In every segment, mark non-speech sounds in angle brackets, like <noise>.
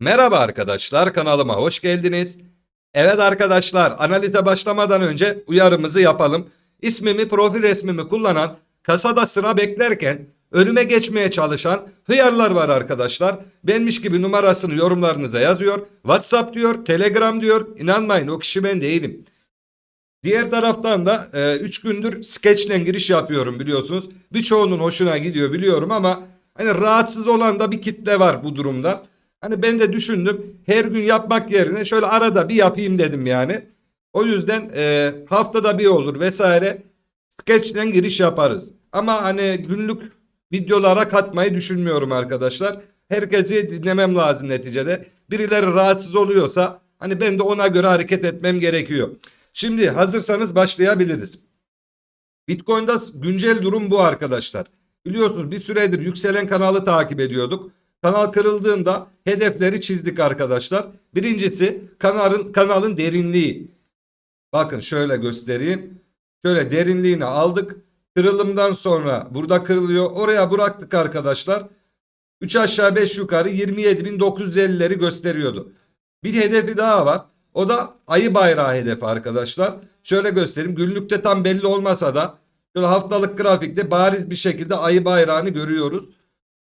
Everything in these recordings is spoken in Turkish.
Merhaba arkadaşlar kanalıma hoş geldiniz. Evet arkadaşlar analize başlamadan önce uyarımızı yapalım. İsmimi profil resmimi kullanan kasada sıra beklerken önüme geçmeye çalışan hıyarlar var arkadaşlar. Benmiş gibi numarasını yorumlarınıza yazıyor. WhatsApp diyor, Telegram diyor. İnanmayın o kişi ben değilim. Diğer taraftan da 3 gündür skeçle giriş yapıyorum biliyorsunuz. Birçoğunun hoşuna gidiyor biliyorum ama hani rahatsız olan da bir kitle var bu durumda. Hani ben de düşündüm her gün yapmak yerine şöyle arada bir yapayım dedim yani. O yüzden e, haftada bir olur vesaire skeçle giriş yaparız. Ama hani günlük videolara katmayı düşünmüyorum arkadaşlar. Herkesi dinlemem lazım neticede. Birileri rahatsız oluyorsa hani ben de ona göre hareket etmem gerekiyor. Şimdi hazırsanız başlayabiliriz. Bitcoin'da güncel durum bu arkadaşlar. Biliyorsunuz bir süredir yükselen kanalı takip ediyorduk. Kanal kırıldığında hedefleri çizdik arkadaşlar. Birincisi kanalın, kanalın derinliği. Bakın şöyle göstereyim. Şöyle derinliğini aldık. Kırılımdan sonra burada kırılıyor. Oraya bıraktık arkadaşlar. 3 aşağı 5 yukarı 27.950'leri gösteriyordu. Bir hedefi daha var. O da ayı bayrağı hedefi arkadaşlar. Şöyle göstereyim. Günlükte tam belli olmasa da şöyle haftalık grafikte bariz bir şekilde ayı bayrağını görüyoruz.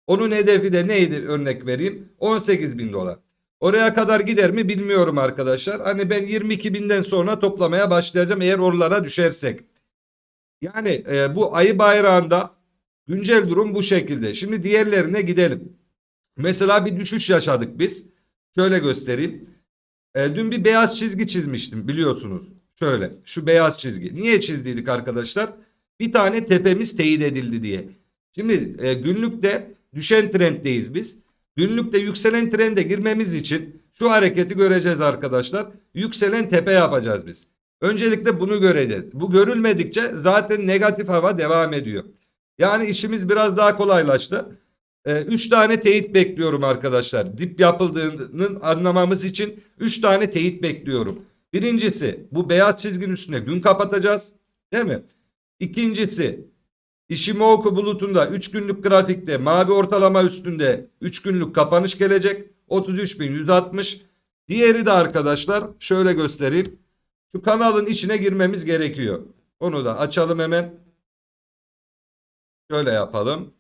Onun hedefi de neydi örnek vereyim? 18 bin dolar. Oraya kadar gider mi bilmiyorum arkadaşlar. Hani ben 22 binden sonra toplamaya başlayacağım eğer oralara düşersek. Yani e, bu ayı bayrağında güncel durum bu şekilde. Şimdi diğerlerine gidelim. Mesela bir düşüş yaşadık biz. Şöyle göstereyim. E, dün bir beyaz çizgi çizmiştim biliyorsunuz. Şöyle şu beyaz çizgi. Niye çizdiydik arkadaşlar? Bir tane tepemiz teyit edildi diye. Şimdi e, günlükte düşen trenddeyiz biz. Günlükte yükselen trende girmemiz için şu hareketi göreceğiz arkadaşlar. Yükselen tepe yapacağız biz. Öncelikle bunu göreceğiz. Bu görülmedikçe zaten negatif hava devam ediyor. Yani işimiz biraz daha kolaylaştı. 3 tane teyit bekliyorum arkadaşlar. Dip yapıldığının anlamamız için 3 tane teyit bekliyorum. Birincisi bu beyaz çizginin üstüne gün kapatacağız. Değil mi? İkincisi Ishimoku bulutunda 3 günlük grafikte mavi ortalama üstünde 3 günlük kapanış gelecek. 33.160. Diğeri de arkadaşlar şöyle göstereyim. Şu kanalın içine girmemiz gerekiyor. Onu da açalım hemen. Şöyle yapalım.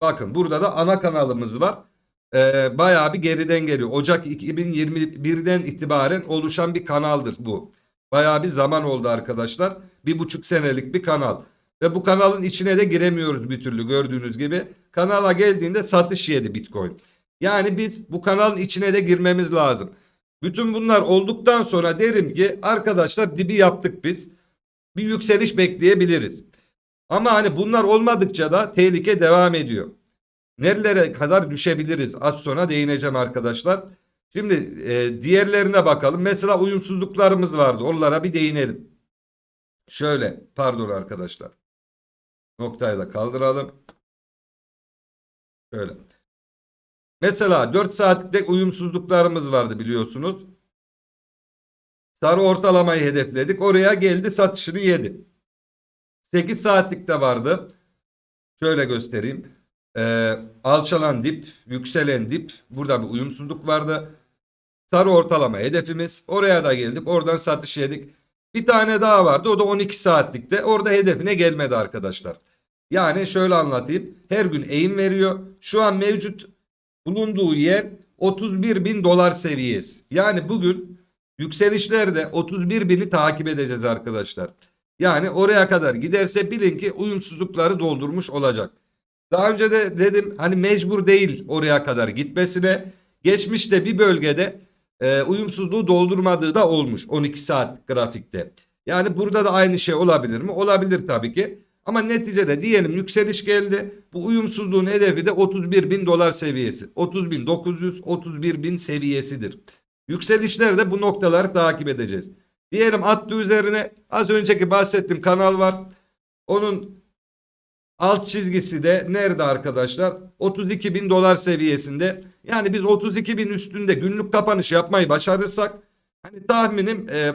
Bakın burada da ana kanalımız var. Ee, bayağı bir geriden geliyor. Ocak 2021'den itibaren oluşan bir kanaldır bu. Bayağı bir zaman oldu arkadaşlar. Bir buçuk senelik bir kanal. Ve bu kanalın içine de giremiyoruz bir türlü gördüğünüz gibi. Kanala geldiğinde satış yedi Bitcoin. Yani biz bu kanalın içine de girmemiz lazım. Bütün bunlar olduktan sonra derim ki arkadaşlar dibi yaptık biz. Bir yükseliş bekleyebiliriz. Ama hani bunlar olmadıkça da tehlike devam ediyor. Nerelere kadar düşebiliriz? Az sonra değineceğim arkadaşlar. Şimdi e, diğerlerine bakalım. Mesela uyumsuzluklarımız vardı. Onlara bir değinelim. Şöyle pardon arkadaşlar. Noktayı da kaldıralım. Şöyle. Mesela 4 saatlik uyumsuzluklarımız vardı biliyorsunuz. Sarı ortalamayı hedefledik. Oraya geldi satışını yedi. 8 saatlik de vardı. Şöyle göstereyim. Ee, alçalan dip, yükselen dip. Burada bir uyumsuzluk vardı. Sarı ortalama hedefimiz. Oraya da geldik. Oradan satış yedik. Bir tane daha vardı. O da 12 saatlikte. Orada hedefine gelmedi arkadaşlar. Yani şöyle anlatayım. Her gün eğim veriyor. Şu an mevcut bulunduğu yer 31 bin dolar seviyesi. Yani bugün yükselişlerde 31 bini takip edeceğiz arkadaşlar. Yani oraya kadar giderse bilin ki uyumsuzlukları doldurmuş olacak. Daha önce de dedim hani mecbur değil oraya kadar gitmesine. Geçmişte bir bölgede e, uyumsuzluğu doldurmadığı da olmuş 12 saat grafikte. Yani burada da aynı şey olabilir mi? Olabilir tabii ki. Ama neticede diyelim yükseliş geldi. Bu uyumsuzluğun hedefi de 31 bin dolar seviyesi. 30 bin 900 31 bin seviyesidir. Yükselişlerde bu noktaları takip edeceğiz. Diyelim attı üzerine az önceki bahsettiğim kanal var. Onun alt çizgisi de nerede arkadaşlar? 32 bin dolar seviyesinde. Yani biz 32 bin üstünde günlük kapanış yapmayı başarırsak hani tahminim e,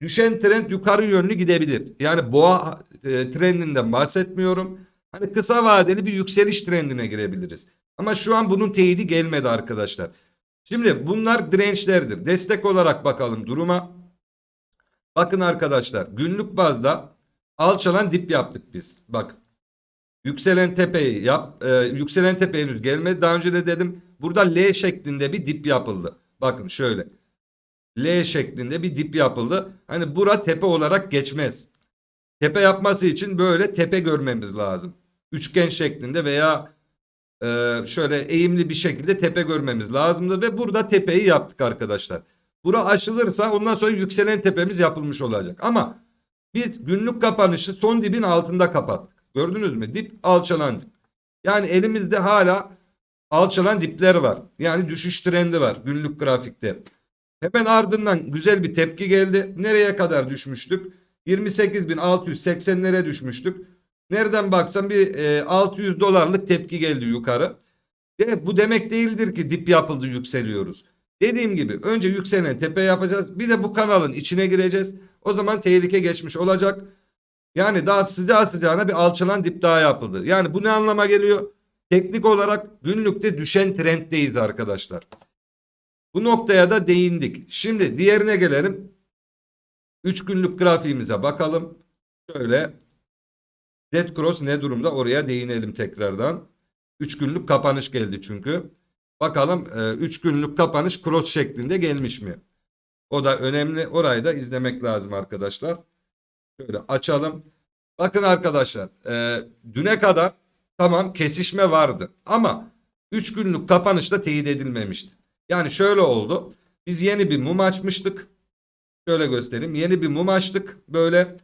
düşen trend yukarı yönlü gidebilir. Yani boğa e, trendinden bahsetmiyorum. Hani kısa vadeli bir yükseliş trendine girebiliriz. Ama şu an bunun teyidi gelmedi arkadaşlar. Şimdi bunlar dirençlerdir. Destek olarak bakalım duruma. Bakın arkadaşlar günlük bazda alçalan dip yaptık biz. Bakın. Yükselen tepeyi yap. e, yükselen tepe henüz gelmedi. Daha önce de dedim. Burada L şeklinde bir dip yapıldı. Bakın şöyle. L şeklinde bir dip yapıldı. Hani bura tepe olarak geçmez. Tepe yapması için böyle tepe görmemiz lazım. Üçgen şeklinde veya e, şöyle eğimli bir şekilde tepe görmemiz lazımdı. Ve burada tepeyi yaptık arkadaşlar. Bura aşılırsa ondan sonra yükselen tepemiz yapılmış olacak. Ama biz günlük kapanışı son dibin altında kapattık. Gördünüz mü? Dip alçalan dip. Yani elimizde hala alçalan dipler var. Yani düşüş trendi var günlük grafikte. Hemen ardından güzel bir tepki geldi. Nereye kadar düşmüştük? 28.680'lere düşmüştük. Nereden baksan bir e, 600 dolarlık tepki geldi yukarı. Bu demek değildir ki dip yapıldı yükseliyoruz. Dediğim gibi önce yükselen tepe yapacağız. Bir de bu kanalın içine gireceğiz. O zaman tehlike geçmiş olacak. Yani daha sıcağı sıcağına bir alçalan dip daha yapıldı. Yani bu ne anlama geliyor? Teknik olarak günlükte düşen trenddeyiz arkadaşlar. Bu noktaya da değindik. Şimdi diğerine gelelim. 3 günlük grafiğimize bakalım. Şöyle Dead Cross ne durumda oraya değinelim tekrardan. 3 günlük kapanış geldi çünkü. Bakalım 3 günlük kapanış cross şeklinde gelmiş mi? O da önemli. Orayı da izlemek lazım arkadaşlar. Şöyle açalım. Bakın arkadaşlar e, düne kadar tamam kesişme vardı ama 3 günlük kapanışta teyit edilmemişti. Yani şöyle oldu. Biz yeni bir mum açmıştık. Şöyle göstereyim. Yeni bir mum açtık. Böyle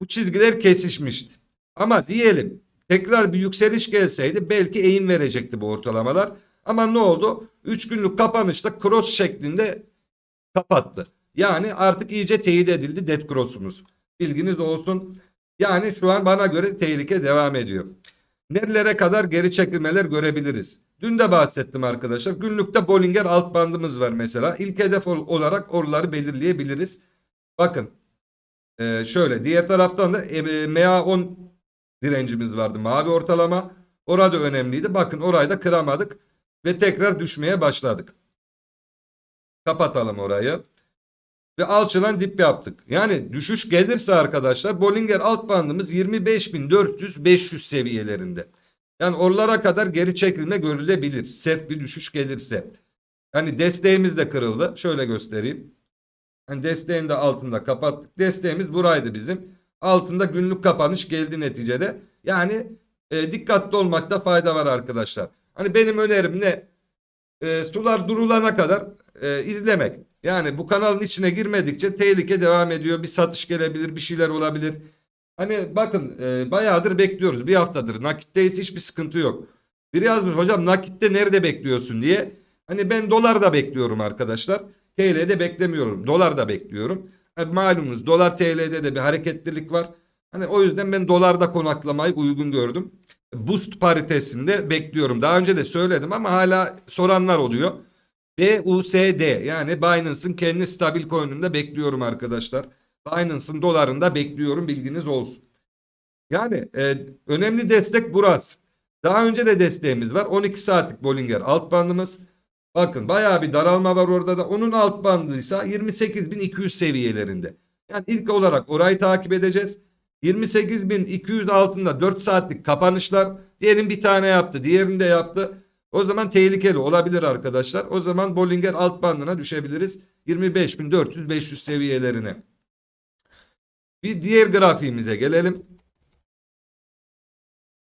bu çizgiler kesişmişti. Ama diyelim tekrar bir yükseliş gelseydi belki eğim verecekti bu ortalamalar. Ama ne oldu? 3 günlük kapanışta cross şeklinde kapattı. Yani artık iyice teyit edildi dead cross'umuz. Bilginiz olsun. Yani şu an bana göre tehlike devam ediyor. Nerelere kadar geri çekilmeler görebiliriz? Dün de bahsettim arkadaşlar. Günlükte Bollinger alt bandımız var mesela. İlk hedef ol- olarak oraları belirleyebiliriz. Bakın e, şöyle diğer taraftan da e, MA10 direncimiz vardı. Mavi ortalama. Orada önemliydi. Bakın orayı da kıramadık. Ve tekrar düşmeye başladık. Kapatalım orayı. Ve alçalan dip yaptık. Yani düşüş gelirse arkadaşlar Bollinger alt bandımız 25.400-500 seviyelerinde. Yani oralara kadar geri çekilme görülebilir. Sert bir düşüş gelirse. Hani desteğimiz de kırıldı. Şöyle göstereyim. Hani desteğin de altında kapattık. Desteğimiz buraydı bizim. Altında günlük kapanış geldi neticede. Yani e, dikkatli olmakta fayda var arkadaşlar. Hani benim önerim ne? E, sular durulana kadar e, izlemek. Yani bu kanalın içine girmedikçe tehlike devam ediyor. Bir satış gelebilir, bir şeyler olabilir. Hani bakın e, bayağıdır bekliyoruz. Bir haftadır nakitteyiz hiçbir sıkıntı yok. Biri yazmış hocam nakitte nerede bekliyorsun diye. Hani ben dolar da bekliyorum arkadaşlar. TL'de beklemiyorum. Dolar da bekliyorum. Hani malumunuz dolar TL'de de bir hareketlilik var. Hani o yüzden ben dolarda konaklamayı uygun gördüm. Boost paritesinde bekliyorum. Daha önce de söyledim ama hala soranlar oluyor. BUSD yani Binance'ın kendi stabil coin'inde bekliyorum arkadaşlar. Binance'ın dolarında bekliyorum bilginiz olsun. Yani e, önemli destek burası. Daha önce de desteğimiz var. 12 saatlik Bollinger alt bandımız. Bakın bayağı bir daralma var orada da. Onun alt bandıysa 28.200 seviyelerinde. Yani ilk olarak orayı takip edeceğiz. 28.200 altında 4 saatlik kapanışlar. Diyelim bir tane yaptı. Diğerini de yaptı. O zaman tehlikeli olabilir arkadaşlar. O zaman Bollinger alt bandına düşebiliriz. 25.400-500 seviyelerine. Bir diğer grafiğimize gelelim.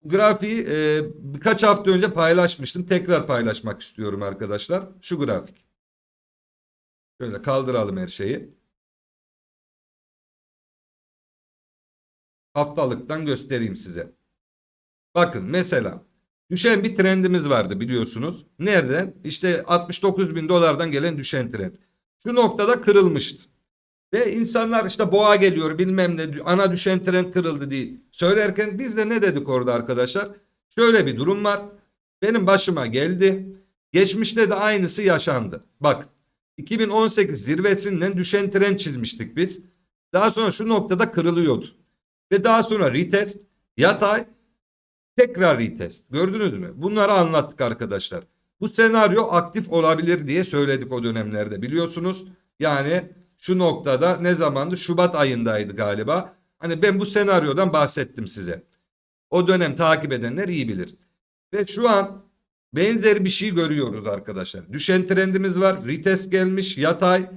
Grafiği e, birkaç hafta önce paylaşmıştım. Tekrar paylaşmak istiyorum arkadaşlar. Şu grafik. Şöyle kaldıralım her şeyi. Haftalıktan göstereyim size. Bakın mesela düşen bir trendimiz vardı biliyorsunuz. Nereden? İşte 69 bin dolardan gelen düşen trend. Şu noktada kırılmıştı. Ve insanlar işte boğa geliyor bilmem ne ana düşen trend kırıldı diye söylerken biz de ne dedik orada arkadaşlar? Şöyle bir durum var. Benim başıma geldi. Geçmişte de aynısı yaşandı. Bak 2018 zirvesinden düşen trend çizmiştik biz. Daha sonra şu noktada kırılıyordu. Ve daha sonra retest yatay Tekrar retest. Gördünüz mü? Bunları anlattık arkadaşlar. Bu senaryo aktif olabilir diye söyledik o dönemlerde biliyorsunuz. Yani şu noktada ne zamandı? Şubat ayındaydı galiba. Hani ben bu senaryodan bahsettim size. O dönem takip edenler iyi bilir. Ve şu an benzer bir şey görüyoruz arkadaşlar. Düşen trendimiz var. Retest gelmiş yatay.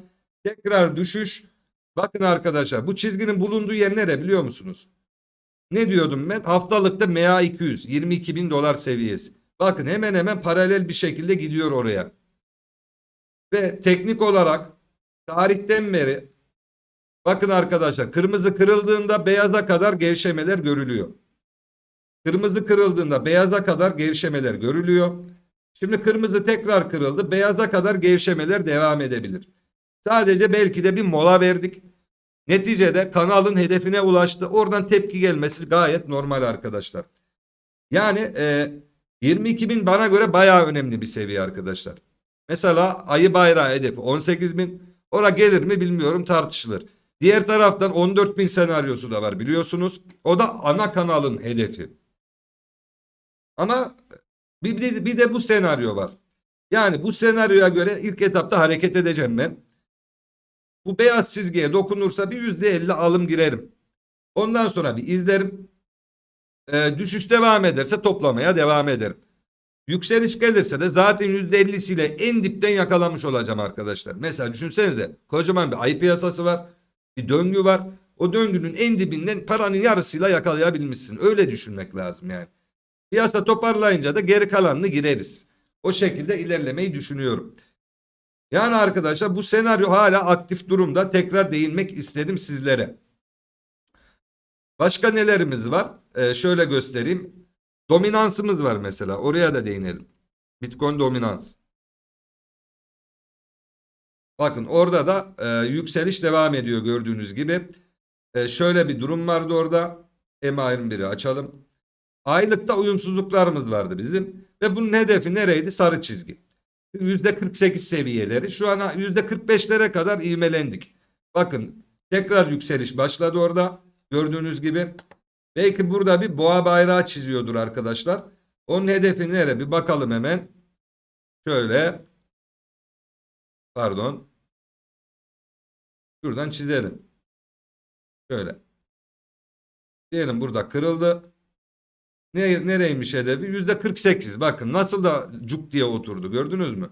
Tekrar düşüş. Bakın arkadaşlar bu çizginin bulunduğu yer nere biliyor musunuz? Ne diyordum ben? Haftalıkta MA 200 22 bin dolar seviyesi. Bakın hemen hemen paralel bir şekilde gidiyor oraya. Ve teknik olarak tarihten beri bakın arkadaşlar kırmızı kırıldığında beyaza kadar gevşemeler görülüyor. Kırmızı kırıldığında beyaza kadar gevşemeler görülüyor. Şimdi kırmızı tekrar kırıldı. Beyaza kadar gevşemeler devam edebilir. Sadece belki de bir mola verdik. Neticede kanalın hedefine ulaştı. Oradan tepki gelmesi gayet normal arkadaşlar. Yani e, 22 bin bana göre bayağı önemli bir seviye arkadaşlar. Mesela ayı bayrağı hedefi 18 bin. Ora gelir mi bilmiyorum tartışılır. Diğer taraftan 14 bin senaryosu da var biliyorsunuz. O da ana kanalın hedefi. Ama bir de, bir de bu senaryo var. Yani bu senaryoya göre ilk etapta hareket edeceğim ben. Bu beyaz çizgiye dokunursa bir yüzde elli alım girerim. Ondan sonra bir izlerim. Ee, düşüş devam ederse toplamaya devam ederim. Yükseliş gelirse de zaten yüzde ellisiyle en dipten yakalamış olacağım arkadaşlar. Mesela düşünsenize kocaman bir ay piyasası var. Bir döngü var. O döngünün en dibinden paranın yarısıyla yakalayabilmişsin. Öyle düşünmek lazım yani. Piyasa toparlayınca da geri kalanını gireriz. O şekilde ilerlemeyi düşünüyorum. Yani arkadaşlar bu senaryo hala aktif durumda. Tekrar değinmek istedim sizlere. Başka nelerimiz var? Ee, şöyle göstereyim. Dominansımız var mesela. Oraya da değinelim. Bitcoin dominans. Bakın orada da e, yükseliş devam ediyor gördüğünüz gibi. E, şöyle bir durum vardı orada. M21'i açalım. Aylıkta uyumsuzluklarımız vardı bizim. Ve bunun hedefi nereydi? Sarı çizgi. %48 seviyeleri. Şu an %45'lere kadar ivmelendik. Bakın tekrar yükseliş başladı orada. Gördüğünüz gibi. Belki burada bir boğa bayrağı çiziyordur arkadaşlar. Onun hedefi nere? Bir bakalım hemen. Şöyle. Pardon. Şuradan çizelim. Şöyle. Diyelim burada kırıldı. Ne, nereymiş hedefi? Yüzde 48. Bakın nasıl da cuk diye oturdu. Gördünüz mü?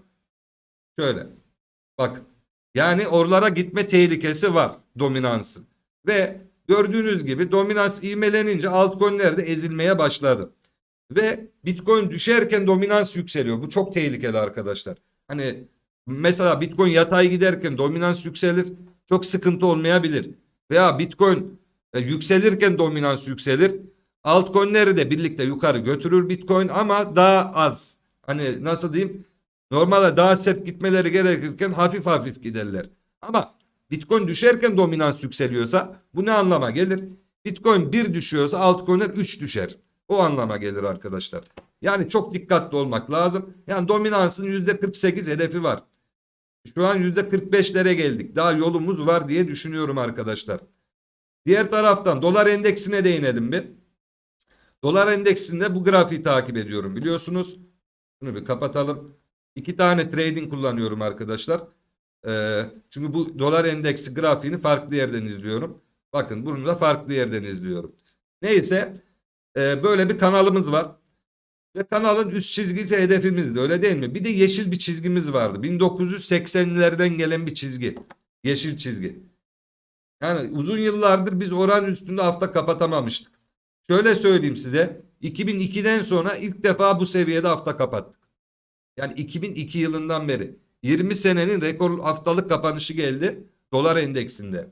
Şöyle. Bakın. Yani oralara gitme tehlikesi var dominansın. Ve gördüğünüz gibi dominans ivmelenince altcoin'ler de ezilmeye başladı. Ve Bitcoin düşerken dominans yükseliyor. Bu çok tehlikeli arkadaşlar. Hani mesela Bitcoin yatay giderken dominans yükselir. Çok sıkıntı olmayabilir. Veya Bitcoin e, yükselirken dominans yükselir. Altcoin'leri de birlikte yukarı götürür Bitcoin ama daha az. Hani nasıl diyeyim? Normalde daha sert gitmeleri gerekirken hafif hafif giderler. Ama Bitcoin düşerken dominans yükseliyorsa bu ne anlama gelir? Bitcoin 1 düşüyorsa altcoin'ler 3 düşer. O anlama gelir arkadaşlar. Yani çok dikkatli olmak lazım. Yani dominansın %48 hedefi var. Şu an %45'lere geldik. Daha yolumuz var diye düşünüyorum arkadaşlar. Diğer taraftan dolar endeksine değinelim bir. Dolar endeksinde bu grafiği takip ediyorum biliyorsunuz. Şunu bir kapatalım. İki tane trading kullanıyorum arkadaşlar. Ee, çünkü bu dolar endeksi grafiğini farklı yerden izliyorum. Bakın bunu da farklı yerden izliyorum. Neyse e, böyle bir kanalımız var. Ve kanalın üst çizgisi hedefimizdi öyle değil mi? Bir de yeşil bir çizgimiz vardı. 1980'lerden gelen bir çizgi. Yeşil çizgi. Yani uzun yıllardır biz oran üstünde hafta kapatamamıştık. Şöyle söyleyeyim size. 2002'den sonra ilk defa bu seviyede hafta kapattık. Yani 2002 yılından beri 20 senenin rekor haftalık kapanışı geldi dolar endeksinde.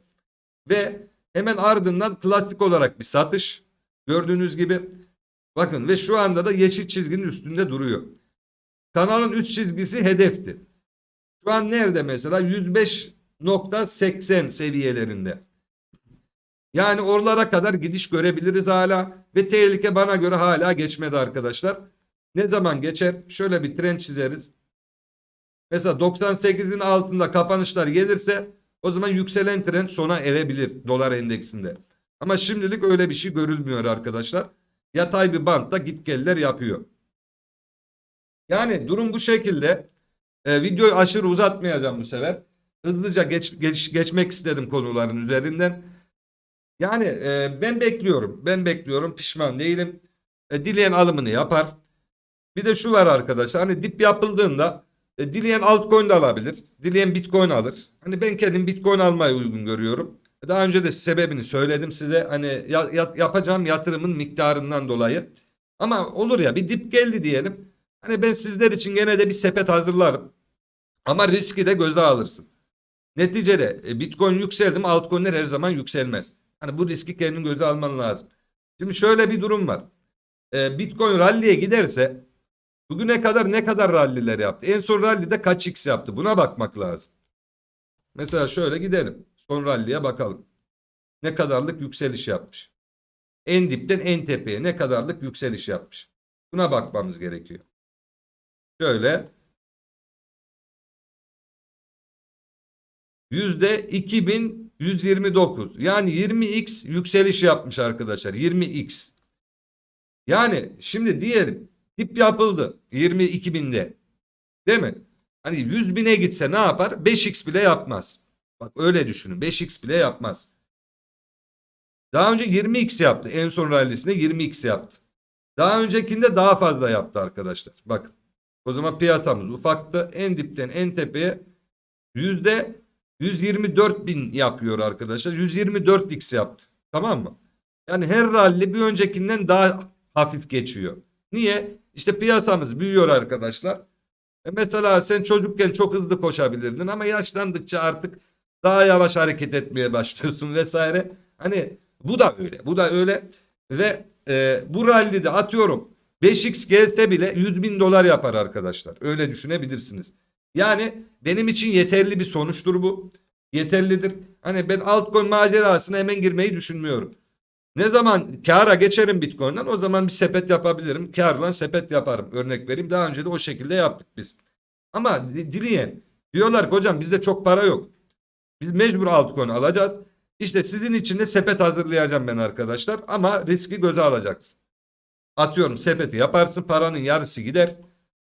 Ve hemen ardından klasik olarak bir satış gördüğünüz gibi. Bakın ve şu anda da yeşil çizginin üstünde duruyor. Kanalın üst çizgisi hedefti. Şu an nerede mesela 105.80 seviyelerinde. Yani oralara kadar gidiş görebiliriz hala ve tehlike bana göre hala geçmedi arkadaşlar. Ne zaman geçer? Şöyle bir trend çizeriz. Mesela 98'in altında kapanışlar gelirse o zaman yükselen trend sona erebilir dolar endeksinde. Ama şimdilik öyle bir şey görülmüyor arkadaşlar. yatay bir bantta git geller yapıyor. Yani durum bu şekilde. E, videoyu aşırı uzatmayacağım bu sefer. Hızlıca geç, geç- geçmek istedim konuların üzerinden. Yani e, ben bekliyorum. Ben bekliyorum. Pişman değilim. E, dileyen alımını yapar. Bir de şu var arkadaşlar. Hani dip yapıldığında e, dileyen altcoin de alabilir. Dileyen bitcoin alır. Hani ben kendim bitcoin almayı uygun görüyorum. Daha önce de sebebini söyledim size. Hani ya- ya- yapacağım yatırımın miktarından dolayı. Ama olur ya bir dip geldi diyelim. Hani ben sizler için gene de bir sepet hazırlarım. Ama riski de göze alırsın. Neticede e, bitcoin yükseldi mi altcoin'ler her zaman yükselmez. Hani bu riski kendin göze alman lazım. Şimdi şöyle bir durum var. E, bitcoin rally'e giderse bugüne kadar ne kadar ralliler yaptı? En son rally'de kaç x yaptı? Buna bakmak lazım. Mesela şöyle gidelim. Son rally'e bakalım. Ne kadarlık yükseliş yapmış? En dipten en tepeye ne kadarlık yükseliş yapmış? Buna bakmamız gerekiyor. Şöyle yüzde 2129 yani 20x yükseliş yapmış arkadaşlar 20x. Yani şimdi diyelim dip yapıldı 22 binde değil mi? Hani 100 bine gitse ne yapar? 5x bile yapmaz. Bak öyle düşünün 5x bile yapmaz. Daha önce 20x yaptı. En son rallisinde 20x yaptı. Daha öncekinde daha fazla yaptı arkadaşlar. Bakın. O zaman piyasamız ufaktı. En dipten en tepeye yüzde 124 bin yapıyor arkadaşlar. 124x yaptı. Tamam mı? Yani her rally bir öncekinden daha hafif geçiyor. Niye? İşte piyasamız büyüyor arkadaşlar. E mesela sen çocukken çok hızlı koşabilirdin ama yaşlandıkça artık daha yavaş hareket etmeye <laughs> başlıyorsun vesaire. Hani bu da öyle. Bu da öyle. Ve e, bu rallide atıyorum 5x gelse bile 100 bin dolar yapar arkadaşlar. Öyle düşünebilirsiniz. Yani benim için yeterli bir sonuçtur bu. Yeterlidir. Hani ben altcoin macerasına hemen girmeyi düşünmüyorum. Ne zaman kâra geçerim Bitcoin'den o zaman bir sepet yapabilirim. Kârla sepet yaparım. Örnek vereyim. Daha önce de o şekilde yaptık biz. Ama di- dileyen diyorlar ki hocam bizde çok para yok. Biz mecbur altcoin alacağız. İşte sizin için de sepet hazırlayacağım ben arkadaşlar. Ama riski göze alacaksın. Atıyorum sepeti yaparsın paranın yarısı gider.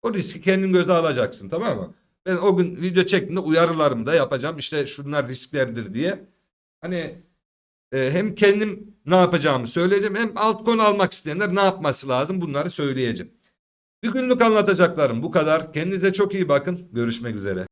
O riski kendin göze alacaksın tamam mı? Ben o gün video çektiğimde uyarılarımı da yapacağım. İşte şunlar risklerdir diye. Hani e, hem kendim ne yapacağımı söyleyeceğim hem altcoin almak isteyenler ne yapması lazım bunları söyleyeceğim. Bir günlük anlatacaklarım bu kadar. Kendinize çok iyi bakın. Görüşmek üzere.